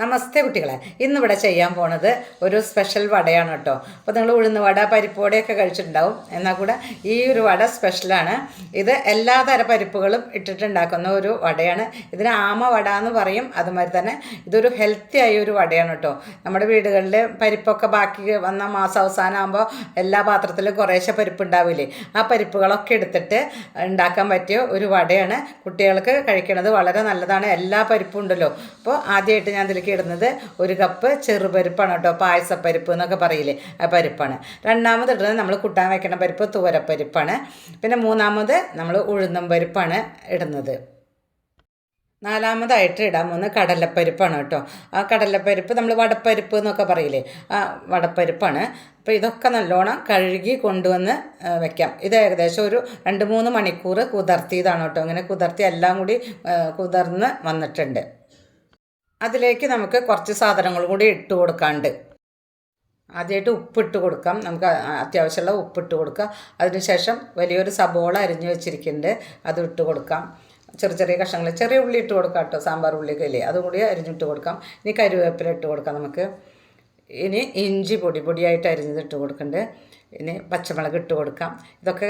നമസ്തേ കുട്ടികളെ. ഇന്നിവിടെ ചെയ്യാൻ പോണത് ഒരു സ്പെഷ്യൽ വടയാണ് കേട്ടോ. അപ്പോൾ നിങ്ങൾ ഉഴുന്ന് വട പരിപ്പോടെയൊക്കെ കഴിച്ചിട്ടുണ്ടാവും. എന്നാൽ കൂടെ ഈ ഒരു വട സ്പെഷ്യലാണ് ഇത് എല്ലാ തര പരിപ്പുകളും ഇട്ടിട്ടുണ്ടാക്കുന്ന ഒരു വടയാണ്. ഇതിന് ആമ വട എന്ന് പറയും. അതുമാതിരി തന്നെ ഇതൊരു ഹെൽത്തി ആയ ഒരു വടയാണ് കേട്ടോ. നമ്മുടെ വീടുകളിൽ പരിപ്പൊക്കെ ബാക്കി വന്ന മാസം അവസാനമാകുമ്പോൾ എല്ലാ പാത്രത്തിലും കുറേശ്ശെ പരിപ്പ് ഉണ്ടാവില്ലേ ആ പരിപ്പുകളൊക്കെ എടുത്തിട്ട് ഉണ്ടാക്കാൻ പറ്റിയ ഒരു വടയാണ് കുട്ടികൾക്ക് കഴിക്കുന്നത് വളരെ നല്ലതാണ്. എല്ലാ പരിപ്പും ഉണ്ടല്ലോ. അപ്പോൾ ആദ്യമായിട്ട് ഞാൻ ഇതിലേക്ക് ഇടുന്നത് ഒരു കപ്പ് ചെറുപരിപ്പാണ് കേട്ടോ പായസപ്പരിപ്പ് എന്നൊക്കെ പറയില്ലേ ആ പരിപ്പാണ്. രണ്ടാമത് ഇടുന്നത് നമ്മൾ കുട്ടാൻ വയ്ക്കണ പരിപ്പ് തുവരപ്പരിപ്പാണ് പിന്നെ മൂന്നാമത് നമ്മൾ ഉഴുന്നം പരിപ്പാണ് ഇടുന്നത്. നാലാമതായിട്ട് ഇടാൻ പോകുന്ന കടലപ്പരിപ്പാണ് കേട്ടോ. ആ കടലപ്പരിപ്പ് നമ്മൾ വടപ്പരിപ്പ് എന്നൊക്കെ പറയില്ലേ ആ വടപ്പരിപ്പാണ്. അപ്പോൾ ഇതൊക്കെ നല്ലോണം കഴുകി കൊണ്ടുവന്ന് വെക്കാം. ഇത് ഏകദേശം ഒരു രണ്ട് മൂന്ന് മണിക്കൂർ കുതിർത്തിയതാണ് കേട്ടോ. ഇങ്ങനെ കുതിർത്തി എല്ലാം കൂടി കുതിർന്ന് വന്നിട്ടുണ്ട്. അതിലേക്ക് നമുക്ക് കുറച്ച് സാധനങ്ങൾ കൂടി ഇട്ട് കൊടുക്കാണ്ട്. ആദ്യമായിട്ട് ഉപ്പിട്ട് കൊടുക്കാം. നമുക്ക് അത്യാവശ്യമുള്ള ഉപ്പിട്ട് കൊടുക്കാം. അതിനുശേഷം വലിയൊരു സബോള അരിഞ്ഞു വെച്ചിരിക്കുന്നുണ്ട്. അത് ഇട്ട് കൊടുക്കാം. ചെറിയ ചെറിയ കഷ്ണങ്ങൾ. ചെറിയ ഉള്ളി ഇട്ട് കൊടുക്കാം കേട്ടോ. സാമ്പാർ ഉള്ളി കയ്യിൽ അതും കൂടി അരിഞ്ഞിട്ട് കൊടുക്കാം. ഇനി കരുവേപ്പില ഇട്ട് കൊടുക്കാം നമുക്ക്. ഇനി ഇഞ്ചി പൊടി പൊടിയായിട്ട് അരിഞ്ഞത് ഇട്ട് കൊടുക്കുന്നുണ്ട്. ഇനി പച്ചമുളക് ഇട്ട് കൊടുക്കാം. ഇതൊക്കെ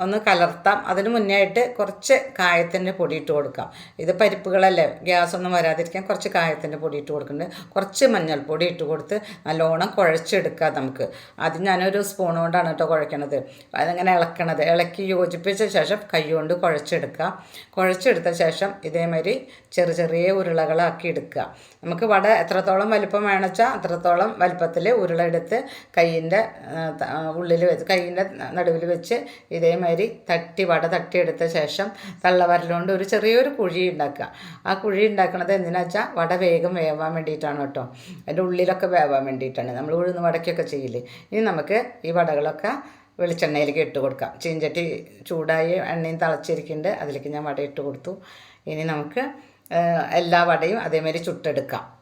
ഒന്ന് കലർത്താം. അതിന് മുന്നേ ആയിട്ട് കുറച്ച് കായത്തിന്റെ പൊടി ഇട്ട് കൊടുക്കാം. ഇത് പരിപ്പുകളല്ലേ ഗ്യാസ് ഒന്നും വരാതിരിക്കാൻ കുറച്ച് കായത്തിന്റെ പൊടി ഇട്ട് കൊടുക്കുന്നുണ്ട്. കുറച്ച് മഞ്ഞൾപ്പൊടി ഇട്ട് കൊടുത്ത് നല്ലോണം കുഴച്ചെടുക്കാം നമുക്ക്. അത് ഞാനൊരു സ്പൂൺ കൊണ്ടാണ് കേട്ടോ കുഴക്കണത്. അതിങ്ങനെ ഇളക്കണത്. ഇളക്കി യോജിപ്പിച്ച ശേഷം കൈ കൊണ്ട് കുഴച്ചെടുക്കുക കുഴച്ചെടുത്ത ശേഷം ഇതേമാതിരി ചെറിയ ചെറിയ ഉരുളകളാക്കി എടുക്കുക. നമുക്ക് വട എത്രത്തോളം വലിപ്പം വേണച്ചാൽ അത്രത്തോളം വലിപ്പത്തിൽ ഉരുള എടുത്ത് കയ്യിന്റെ ഉള്ളിൽ വെച്ച് കൈയിന്റെ നടുവിൽ വെച്ച് ഇതേമാതിരി തട്ടി വട തട്ടിയെടുത്ത ശേഷം തള്ളവരലുകൊണ്ട് ഒരു ചെറിയൊരു കുഴി ഉണ്ടാക്കുക. ആ കുഴി ഉണ്ടാക്കുന്നത് എന്തിനാ വെച്ചാൽ വട വേഗം വേവാൻ വേണ്ടിയിട്ടാണ് കേട്ടോ. അതിന്റെ ഉള്ളിലൊക്കെ വേവാൻ വേണ്ടിയിട്ടാണ്. നമ്മൾ ഉഴുന്ന് വടക്കൊക്കെ ചെയ്യില്ലേ? ഇനി നമുക്ക് ഈ വടകളൊക്കെ വെളിച്ചെണ്ണയിലേക്ക് ഇട്ട് കൊടുക്കാം. ചീഞ്ചട്ടി ചൂടായി എണ്ണയും തിളച്ചിരിക്കുന്നുണ്ട്. അതിലേക്ക് ഞാൻ വട ഇട്ട് കൊടുത്തു. ഇനി നമുക്ക് എല്ലാ വടയും അതേമാതിരി ചുട്ടെടുക്കാം.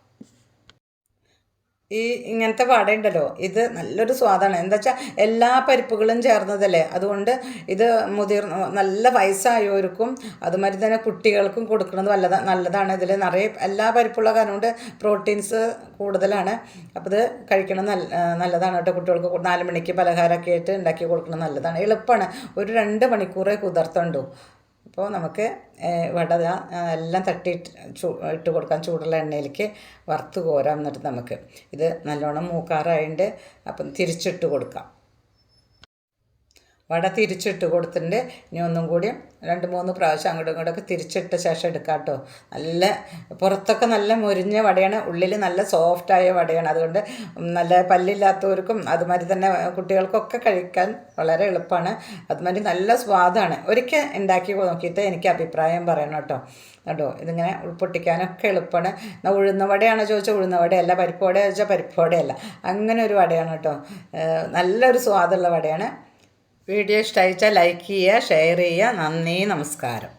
ഈ ഇങ്ങനത്തെ വടയുണ്ടല്ലോ ഇത് നല്ലൊരു സ്വാദാണ്. എന്താ വെച്ചാൽ എല്ലാ പരിപ്പുകളും ചേർന്നതല്ലേ? അതുകൊണ്ട് ഇത് മുതിർന്ന നല്ല വയസ്സായവർക്കും അതുമാതിരി തന്നെ കുട്ടികൾക്കും കൊടുക്കുന്നത് നല്ലതാ നല്ലതാണ്. ഇതിൽ നിറയെ എല്ലാ പരിപ്പുള്ള കാരണം കൊണ്ട് പ്രോട്ടീൻസ് കൂടുതലാണ്. അപ്പോൾ ഇത് കഴിക്കണം നല്ല നല്ലതാണ് കേട്ടോ കുട്ടികൾക്ക്. നാല് മണിക്ക് പലഹാരമൊക്കെ ആയിട്ട് ഉണ്ടാക്കി കൊടുക്കണം നല്ലതാണ്. എളുപ്പമാണ് ഒരു രണ്ട് മണിക്കൂറേ കുതിർത്തുണ്ടു അപ്പോൾ നമുക്ക് വട എല്ലാം തട്ടിയിട്ട് ചൂ ഇട്ട് കൊടുക്കാം. ചൂടുള്ള എണ്ണയിലേക്ക് വറുത്ത് കോരാം എന്നിട്ട് നമുക്ക്. ഇത് നല്ലോണം മൂക്കാറായതുകൊണ്ട് അപ്പം തിരിച്ചിട്ട് കൊടുക്കാം. വട തിരിച്ചിട്ട് കൊടുത്തിട്ടുണ്ട്. ഇനി ഒന്നും കൂടി രണ്ട് മൂന്ന് പ്രാവശ്യം അങ്ങോട്ടും ഇങ്ങോട്ടൊക്കെ തിരിച്ചിട്ട ശേഷം എടുക്കാം കേട്ടോ. നല്ല പുറത്തൊക്കെ നല്ല മുരിഞ്ഞ വടയാണ്. ഉള്ളിൽ നല്ല സോഫ്റ്റായ വടയാണ്. അതുകൊണ്ട് നല്ല പല്ലില്ലാത്തവർക്കും അതുമാതിരി തന്നെ കുട്ടികൾക്കൊക്കെ കഴിക്കാൻ വളരെ എളുപ്പമാണ്. അതുമാതിരി നല്ല സ്വാദാണ്. ഒരിക്കൽ ഉണ്ടാക്കി നോക്കിയിട്ട് എനിക്ക് അഭിപ്രായം പറയണം കേട്ടോ. കേട്ടോ ഇതിങ്ങനെ പൊട്ടിക്കാനൊക്കെ എളുപ്പമാണ്. എന്നാൽ ഉഴുന്ന വടയാണോ ചോദിച്ചാൽ ഉഴുന്ന വടയല്ല. പരിപ്പ് വട ചോദിച്ചാൽ പരിപ്പ് വടയല്ല. അങ്ങനെ ഒരു വടയാണ് കേട്ടോ. നല്ലൊരു സ്വാദുള്ള വടയാണ്. വീഡിയോ ഇഷ്ടമായിച്ചാൽ ലൈക്ക് ചെയ്യുക ഷെയർ ചെയ്യുക. നന്ദി നമസ്കാരം.